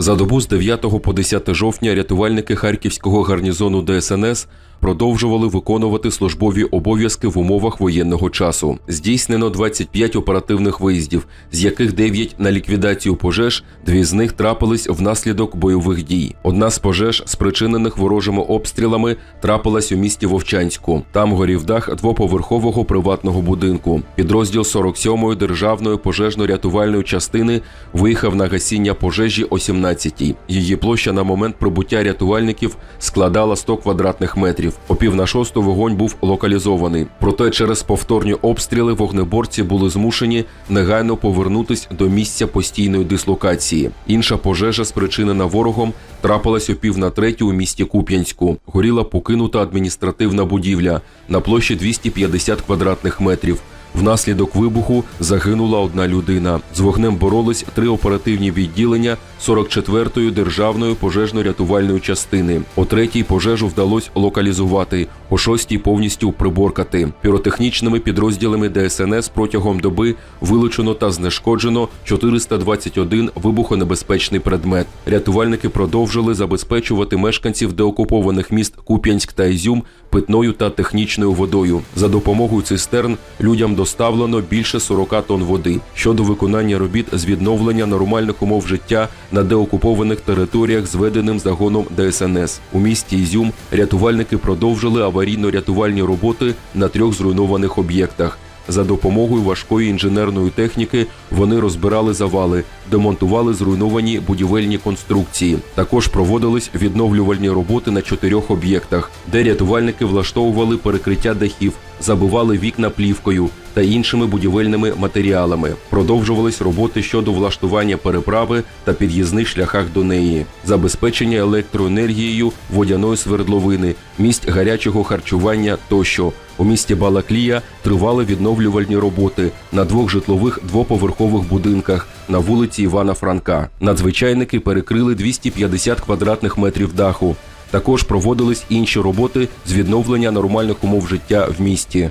За добу з 9 по 10 жовтня рятувальники харківського гарнізону ДСНС продовжували виконувати службові обов'язки в умовах воєнного часу. Здійснено 25 оперативних виїздів, з яких 9 на ліквідацію пожеж, дві з них трапились внаслідок бойових дій. Одна з пожеж, спричинених ворожими обстрілами, трапилась у місті Вовчанську. Там горів дах двоповерхового приватного будинку. Підрозділ 47-ї державної пожежно-рятувальної частини виїхав на гасіння пожежі о 17-й. Її площа на момент прибуття рятувальників складала 100 квадратних метрів. О пів на шосту вогонь був локалізований. Проте через повторні обстріли вогнеборці були змушені негайно повернутись до місця постійної дислокації. Інша пожежа, спричинена ворогом, трапилась о пів на третю у місті Куп'янську. Горіла покинута адміністративна будівля на площі 250 квадратних метрів. Внаслідок вибуху загинула одна людина. З вогнем боролись три оперативні відділення 44-ї державної пожежно-рятувальної частини. О третій пожежу вдалося локалізувати, о шостій повністю приборкати. Піротехнічними підрозділами ДСНС протягом доби вилучено та знешкоджено 421 вибухонебезпечний предмет. Рятувальники продовжили забезпечувати мешканців деокупованих міст Куп'янськ та Ізюм питною та технічною водою. За допомогою цистерн людям доставлено більше 40 тонн води. Щодо виконання робіт з відновлення нормальних умов життя на деокупованих територіях зведеним загоном ДСНС. У місті Ізюм рятувальники продовжили аварійно-рятувальні роботи на трьох зруйнованих об'єктах. За допомогою важкої інженерної техніки вони розбирали завали, демонтували зруйновані будівельні конструкції. Також проводились відновлювальні роботи на чотирьох об'єктах, де рятувальники влаштовували перекриття дахів, забивали вікна плівкою та іншими будівельними матеріалами. Продовжувались роботи щодо влаштування переправи та під'їзних шляхах до неї, забезпечення електроенергією водяної свердловини, місць гарячого харчування тощо. У місті Балаклія тривали відновлювальні роботи на двох житлових двоповерхових будинках на вулиці Івана Франка. Надзвичайники перекрили 250 квадратних метрів даху. Також проводились інші роботи з відновлення нормальних умов життя в місті.